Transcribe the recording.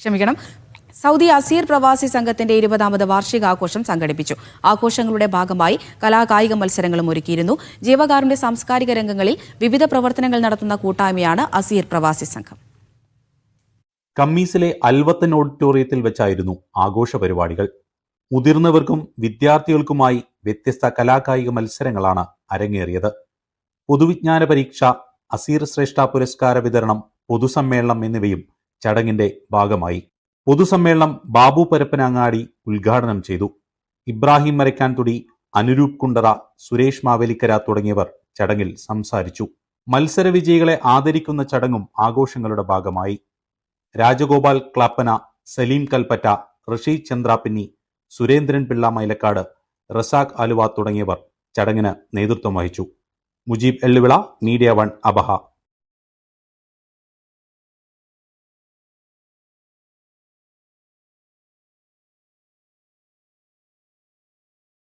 ക്ഷമിക്കണം. Saudi Asir പ്രവാസി സംഘത്തിന്റെ ഇരുപതാമത് വാർഷികാഘോഷം സംഘടിപ്പിച്ചു. ആഘോഷങ്ങളുടെ ഭാഗമായി കലാകായിക മത്സരങ്ങളും ഒരുക്കിയിരുന്നു. ജീവകാരുണ്യ സാംസ്കാരിക രംഗങ്ങളിൽ വിവിധ പ്രവർത്തനങ്ങൾ നടത്തുന്ന കൂട്ടായ്മയാണ് അസീർ പ്രവാസി സംഘം. കമ്മീസിലെ അൽവത്തൻ ഓഡിറ്റോറിയത്തിൽ വെച്ചായിരുന്നു ആഘോഷ പരിപാടികൾ. മുതിർന്നവർക്കും വിദ്യാർത്ഥികൾക്കുമായി വ്യത്യസ്ത കലാകായിക മത്സരങ്ങളാണ് അരങ്ങേറിയത്. പൊതുവിജ്ഞാന പരീക്ഷ അസീർ ശ്രേഷ്ഠ പുരസ്കാര വിതരണം പൊതുസമ്മേളനം എന്നിവയും ചടങ്ങിന്റെ ഭാഗമായി. പൊതുസമ്മേളനം ബാബു പരപ്പനങ്ങാടി ഉദ്ഘാടനം ചെയ്തു. ഇബ്രാഹിം മരക്കാൻ തുടി അനുരൂപ് കുണ്ടറ സുരേഷ് മാവേലിക്കര തുടങ്ങിയവർ ചടങ്ങിൽ സംസാരിച്ചു. മത്സര വിജയികളെ ആദരിക്കുന്ന ചടങ്ങും ആഘോഷങ്ങളുടെ ഭാഗമായി. രാജഗോപാൽ ക്ലാപ്പന സലീം കൽപ്പറ്റ ഋഷി ചന്ദ്രാപിന്നി സുരേന്ദ്രൻ പിള്ള മൈലക്കാട് റസാഖ് ആലുവ തുടങ്ങിയവർ ചടങ്ങിന് നേതൃത്വം വഹിച്ചു. Mujeeb Elluvila Media One Abha.